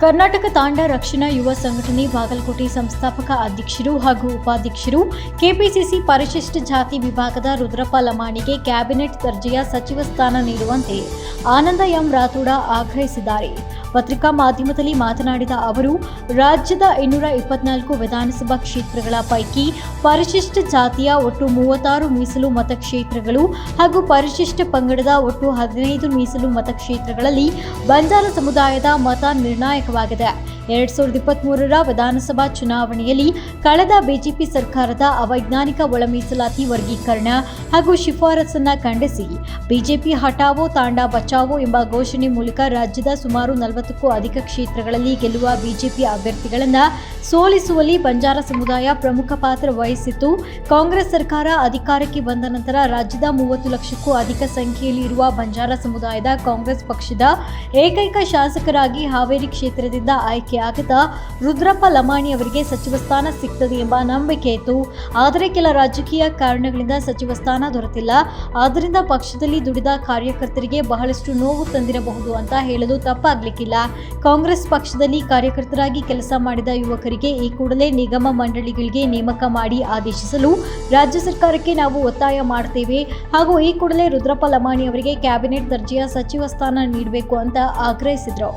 ಕರ್ನಾಟಕ ತಾಂಡ ರಕ್ಷಣಾ ಯುವ ಸಂಘಟನೆ ಬಾಗಲಕೋಟೆ ಸಂಸ್ಥಾಪಕ ಅಧ್ಯಕ್ಷರು ಹಾಗೂ ಉಪಾಧ್ಯಕ್ಷರು, ಕೆಪಿಸಿಸಿ ಪರಿಶಿಷ್ಟ ಜಾತಿ ವಿಭಾಗದ ರುದ್ರಪ್ಪ ಲಮಾಣಿಗೆ ಕ್ಯಾಬಿನೆಟ್ ದರ್ಜೆಯ ಸಚಿವ ಸ್ಥಾನ ನೀಡುವಂತೆ ಆನಂದ ಎಂ ರಾಥೋಡ ಆಗ್ರಹಿಸಿದ್ದಾರೆ. ಪತ್ರಿಕಾ ಮಾಧ್ಯಮದಲ್ಲಿ ಮಾತನಾಡಿದ ಅವರು, ರಾಜ್ಯದ ಇನ್ನೂರ ಇಪ್ಪತ್ನಾಲ್ಕು ವಿಧಾನಸಭಾ ಕ್ಷೇತ್ರಗಳ ಪೈಕಿ ಪರಿಶಿಷ್ಟ ಜಾತಿಯ ಒಟ್ಟು ಮೂವತ್ತಾರು ಮೀಸಲು ಮತಕ್ಷೇತ್ರಗಳು ಹಾಗೂ ಪರಿಶಿಷ್ಟ ಪಂಗಡದ ಒಟ್ಟು ಹದಿನೈದು ಮೀಸಲು ಮತಕ್ಷೇತ್ರಗಳಲ್ಲಿ ಬಂಜಾರ ಸಮುದಾಯದ ಮತ ನಿರ್ಣಾಯಕವಾಗಿದೆ. ಎರಡ್ ಸಾವಿರದ ಇಪ್ಪತ್ಮೂರರ ವಿಧಾನಸಭಾ ಚುನಾವಣೆಯಲ್ಲಿ ಕಳೆದ ಬಿಜೆಪಿ ಸರ್ಕಾರದ ಅವೈಜ್ಞಾನಿಕ ಒಳಮೀಸಲಾತಿ ವರ್ಗೀಕರಣ ಹಾಗೂ ಶಿಫಾರಸನ್ನ ಖಂಡಿಸಿ ಬಿಜೆಪಿ ಹಟಾವೋ ತಾಂಡಾ ಬಚಾವೋ ಎಂಬ ಘೋಷಣೆ ಮೂಲಕ ರಾಜ್ಯದ ಸುಮಾರು ನಲವತ್ತಕ್ಕೂ ಅಧಿಕ ಕ್ಷೇತ್ರಗಳಲ್ಲಿ ಗೆಲ್ಲುವ ಬಿಜೆಪಿ ಅಭ್ಯರ್ಥಿಗಳನ್ನು ಸೋಲಿಸುವಲ್ಲಿ ಬಂಜಾರ ಸಮುದಾಯ ಪ್ರಮುಖ ಪಾತ್ರ ವಹಿಸಿತ್ತು. ಕಾಂಗ್ರೆಸ್ ಸರ್ಕಾರ ಅಧಿಕಾರಕ್ಕೆ ಬಂದ ನಂತರ ರಾಜ್ಯದ ಮೂವತ್ತು ಲಕ್ಷಕ್ಕೂ ಅಧಿಕ ಸಂಖ್ಯೆಯಲ್ಲಿ ಇರುವ ಬಂಜಾರ ಸಮುದಾಯದ ಕಾಂಗ್ರೆಸ್ ಪಕ್ಷದ ಏಕೈಕ ಶಾಸಕರಾಗಿ ಹಾವೇರಿ ಕ್ಷೇತ್ರದಿಂದ ಆಯ್ಕೆಯಾಗಿದ್ದ ರುದ್ರಪ್ಪ ಲಮಾಣಿ ಅವರಿಗೆ ಸಚಿವ ಸ್ಥಾನ ಸಿಗ್ತದೆ ಎಂಬ ನಂಬಿಕೆ ಇತ್ತು. ಆದರೆ ಕೆಲ ರಾಜಕೀಯ ಕಾರಣಗಳಿಂದ ಸಚಿವ ಸ್ಥಾನ ದೊರೆತಿಲ್ಲ. ಆದ್ದರಿಂದ ಪಕ್ಷದಲ್ಲಿ ದುಡಿದ ಕಾರ್ಯಕರ್ತರಿಗೆ ಬಹಳಷ್ಟು ನೋವು ತಂದಿರಬಹುದು ಅಂತ ಹೇಳಲು ತಪ್ಪಾಗ್ಲಿಕ್ಕಿಲ್ಲ. ಕಾಂಗ್ರೆಸ್ ಪಕ್ಷದಲ್ಲಿ ಕಾರ್ಯಕರ್ತರಾಗಿ ಕೆಲಸ ಮಾಡಿದ ಯುವಕರಿಗೆ ಈ ಕೂಡಲೇ ನಿಗಮ ಮಂಡಳಿಗಳಿಗೆ ನೇಮಕ ಮಾಡಿ ಆದೇಶಿಸಲು ರಾಜ್ಯ ಸರ್ಕಾರಕ್ಕೆ ನಾವು ಒತ್ತಾಯ ಮಾಡ್ತೇವೆ. ಹಾಗೂ ಈ ಕೂಡಲೇ ರುದ್ರಪ್ಪ ಲಮಾಣಿ ಅವರಿಗೆ ಕ್ಯಾಬಿನೆಟ್ ದರ್ಜೆಯ ಸಚಿವ ಸ್ಥಾನ ನೀಡಬೇಕು ಅಂತ ಆಗ್ರಹಿಸಿದರು.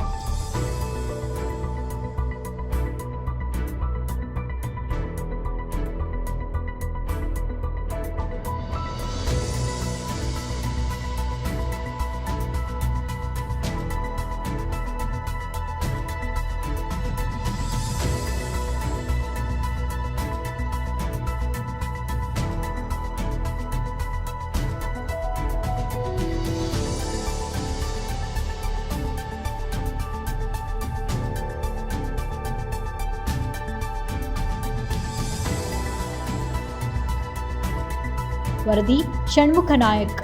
ವರದಿ ಷಣ್ಮುಖ ನಾಯಕ್.